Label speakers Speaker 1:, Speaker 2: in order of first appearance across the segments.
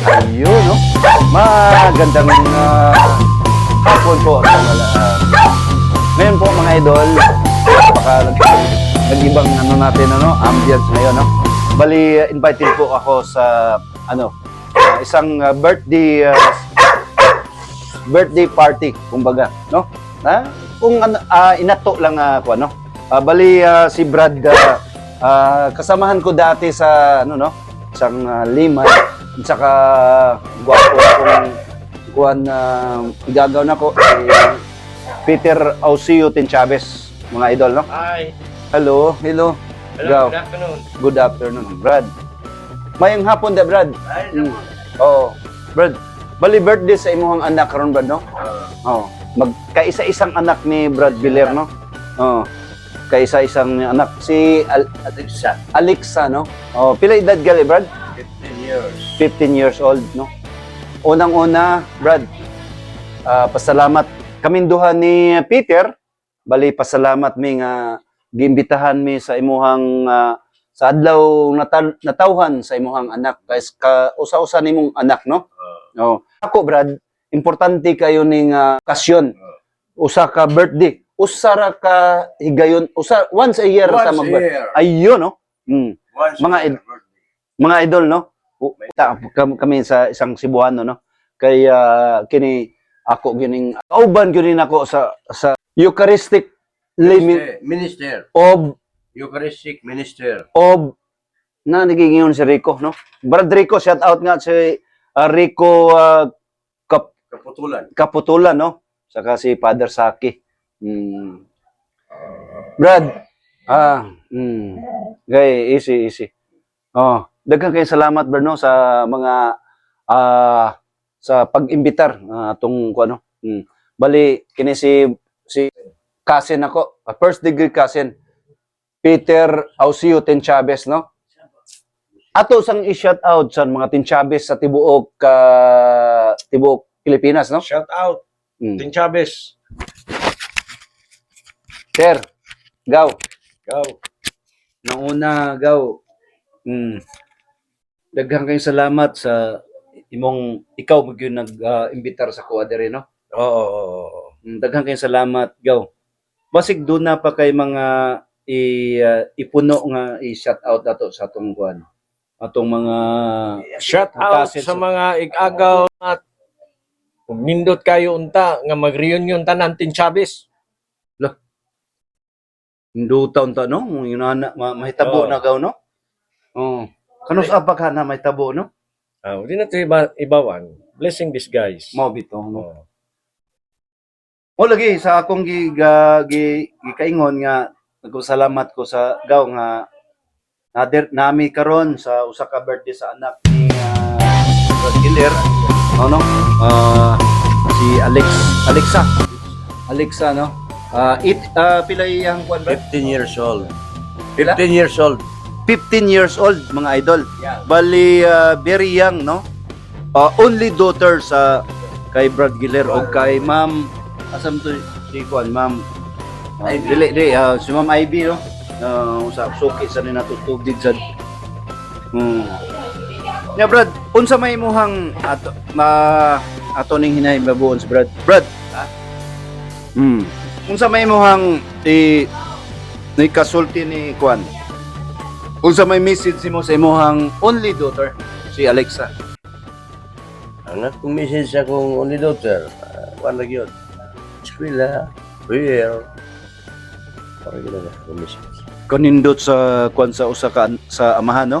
Speaker 1: Ayun, no? Magandang uh, hapon po. sa mga- ah, ngayon po mga idol, baka nag- nag-ibang ano natin, ano, ambience ngayon, no? Bali, uh, invited po ako sa, ano, ah, isang ah, birthday, ah, birthday party, kumbaga, no? Ha? Kung ah, inato lang ako, ano? Ah, bali, ah, si Brad, ah, ah, kasamahan ko dati sa, ano, no? Isang ah, lima, at saka gwapo akong kuhan na igagaw na ko, si Peter Ausio Chavez, mga idol, no?
Speaker 2: Hi.
Speaker 1: Hello, hello.
Speaker 2: Hello,
Speaker 1: Go.
Speaker 2: good afternoon.
Speaker 1: Good afternoon, Brad. Mayang hapon da, Brad. Mm. Oo. Brad, bali birthday sa imuhang anak karon Brad, no? Oo. Magkaisa-isang anak ni Brad Villar, no? Oo. Kaisa-isang anak. Si Al-
Speaker 2: Alexa,
Speaker 1: Alexa, no? Oh, pila edad gali, Brad?
Speaker 2: 15 years.
Speaker 1: 15 years old, no? Unang-una, Brad, ah, pasalamat. Kaming duha ni Peter, bali pasalamat mi nga giimbitahan mi sa imuhang ah, sa adlaw natal, natawhan sa imuhang anak. Guys ka usa-usa nimong anak no? Oh. Ako Brad importante kayo ning uh, okasyon. Usa ka birthday. Usa ra ka higayon. Usa once a year
Speaker 2: Once
Speaker 1: sa mag ayun no? Mm.
Speaker 2: Once
Speaker 1: Mga
Speaker 2: a year
Speaker 1: id- mga idol no kami sa isang Cebuano no kay ah, kini ako gining kauban gyud ako sa sa Eucharistic
Speaker 2: Minister. Minister.
Speaker 1: of
Speaker 2: Eucharistic Minister.
Speaker 1: of na nagigingon si Rico no Brad Rico shout out nga si ah, Rico ah, Kap-
Speaker 2: Kaputulan.
Speaker 1: Kaputulan no saka si Father Saki mm. Brad ah mm. gay easy easy oh daghang kay salamat Brad no sa mga ah sa pag-imbitar uh, atong kuno mm. bali kini si si cousin ako ah, first degree cousin Peter Ausio Chavez no ato sang i-shout out sa mga Chavez sa tibuok ka tibuok Pilipinas no
Speaker 2: Shout out.
Speaker 1: Mm.
Speaker 2: Tin Chavez.
Speaker 1: Sir, gaw.
Speaker 2: Go.
Speaker 1: Nauna, gaw. Mm. Daghang kayong salamat sa imong ikaw mo gyud nag-imbitar sa kuha diri no.
Speaker 2: Oo. oo, oo.
Speaker 1: Mm, Daghang kayong salamat, gaw. Basig doon na pa kay mga i, ah, ipuno nga i-shout out ato sa atong kuan. Atong mga
Speaker 2: Shout out sa mga igagaw at kung nindot kayo unta nga mag-reunion tanan Tin Chavez.
Speaker 1: Hindu taon ta no, yun na ma, mahitabo
Speaker 2: Oo.
Speaker 1: na gaw no. Oh. Kanus apa ka na mahitabo no?
Speaker 2: Ah, di na to iba, ibawan. Blessing this guys.
Speaker 1: Mo bitaw no.
Speaker 2: Oo.
Speaker 1: O lagi sa akong gi, gi, gikaingon nga nagpasalamat ko sa gaw nga nader nami karon sa usa ka birthday sa anak ni uh, Brad Giler. Ano no? Ah, si Alex Alexa. Alexa no. Ah, it ah, pila iyang kuan ba?
Speaker 2: 15 years old.
Speaker 1: Pila?
Speaker 2: 15 years old.
Speaker 1: 15 years old mga idol.
Speaker 2: Yeah.
Speaker 1: Bali ah, very young no. Ah, only daughter sa kay Brad Giler o kay Ma'am asam to si kuan Ma'am uh, dili dili ah, si Ma'am Ivy no. Uh, sa suki sa ni natutubig sa Hmm. Ya Brad, unsa may imuhang ato ma ato ning hinahibabuon si Brad. Brad. Hmm. Unsa may imuhang i ni kasulti ni kuan Unsa may message mo sa imuhang only daughter si Alexa?
Speaker 2: Ang akong message sa akong only daughter, uh, lagi yun. Eskwela, prayer. Parang gina na akong message.
Speaker 1: Kanindot sa kuan sa usa ka sa amahan no?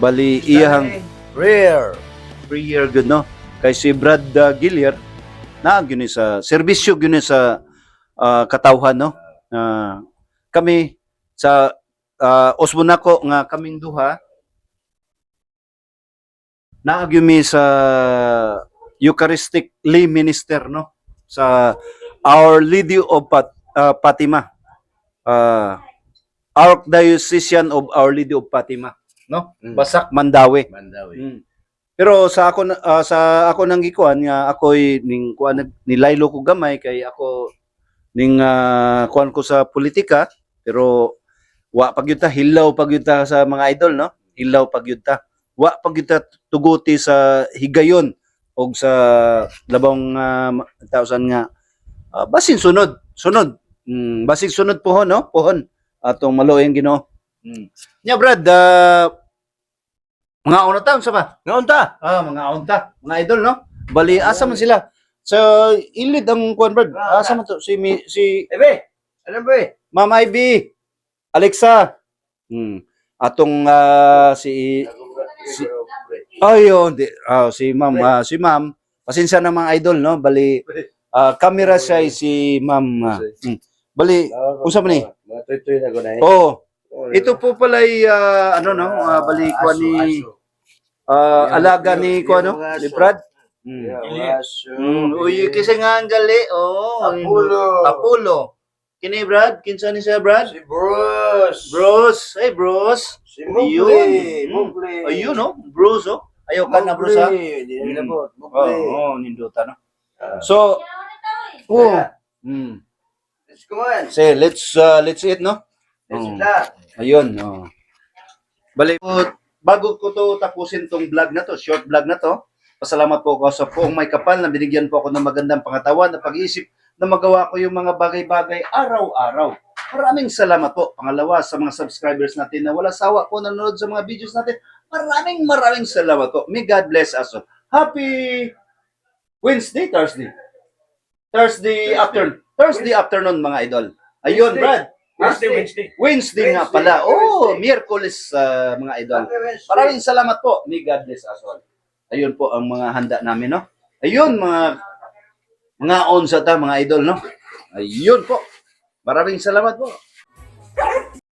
Speaker 1: Bali iyahang
Speaker 2: Prayer.
Speaker 1: prayer good no. Kay si Brad uh, Gillier na gyud sa serbisyo gyud sa ah, katawhan no. Ah, kami sa uh, usbon nako nga kaming duha naagyo mi sa Eucharistic lay minister no sa Our Lady of Pat, ah, Fatima. Ah, Archdiocesan of Our Lady of Fatima, no?
Speaker 2: Mm.
Speaker 1: Basak Mandawi.
Speaker 2: Mandawi.
Speaker 1: Mm. Pero sa ako ah, sa ako nang gikuan nga ako'y ning kuan nilaylo ko gamay kay ako ning ah, kuan ko sa politika pero wa pagyud ta hilaw pagyud ta sa mga idol no? Hilaw pagyud ta. Wa pa kita tuguti sa higayon o sa labang uh, tausan nga. Ah, basin sunod sunod. Mm, basin sunod pohon no? Pohon. Atong maluoy ang Ginoo. Mm. nya brad ah, mga una taon sa ba?
Speaker 2: Nga unta.
Speaker 1: ah mga unta mga idol no? Bali asa man sila? Sa ilid ang kuan brad asa man to? Si mi, si
Speaker 2: Ebe, ano ba eh?
Speaker 1: Ma'am Ivy Alexa hmm. atong ah, si Si- Ayun, di, ah, si ma'am, ah, si ma'am, pasensya na mga idol, no? Bali, ah, camera siya si ma'am. ah, mm. Bali, Usa man
Speaker 2: na eh.
Speaker 1: oh, ito po pala ay, ah, ano, no? ah, bali, ko ni, ah, alaga ni, ko ano, ni Brad. Mm. Mm, uy, kasi nga ang gali, oh.
Speaker 2: Apollo.
Speaker 1: Apollo. Kini Brad, kinsa ni siya Brad?
Speaker 2: Si Bruce.
Speaker 1: Bros, hey bros.
Speaker 2: Si
Speaker 1: Ayun.
Speaker 2: Mugli.
Speaker 1: Mm.
Speaker 2: Mugli.
Speaker 1: Ayun, no? Bros, oh. Ayaw ka na, bros, ha?
Speaker 2: Hindi
Speaker 1: Mm.
Speaker 2: na nilabot.
Speaker 1: Oo,
Speaker 2: Mugli.
Speaker 1: oh, ninduta, no?
Speaker 2: Ah.
Speaker 1: So, oh,
Speaker 2: Yeah.
Speaker 1: mm.
Speaker 2: Let's go on.
Speaker 1: Say, let's, uh, let's eat, no?
Speaker 2: Let's
Speaker 1: Mm.
Speaker 2: start.
Speaker 1: Ayun, oh. Bali po, bago ko to tapusin tong vlog na to, short vlog na to, pasalamat po ako sa poong may kapal na binigyan po ako ng magandang pangatawan na pag-iisip na magawa ko yung mga bagay-bagay araw-araw. Maraming salamat po. Pangalawa, sa mga subscribers natin na wala sawa po nanonood sa mga videos natin, maraming maraming salamat po. May God bless us. all. Happy Wednesday, Thursday. Thursday afternoon. Thursday afternoon, mga idol. Ayun,
Speaker 2: Wednesday.
Speaker 1: Brad.
Speaker 2: Wednesday, Wednesday.
Speaker 1: Wednesday nga
Speaker 2: Wednesday,
Speaker 1: pala. Oh,
Speaker 2: Wednesday.
Speaker 1: Miyerkules, ah, mga idol. Maraming salamat po. May God bless us all. Ayun po ang mga handa namin, no? Ayun, mga mga on sa ta, mga idol, no? Ayun po. Maraming salamat po.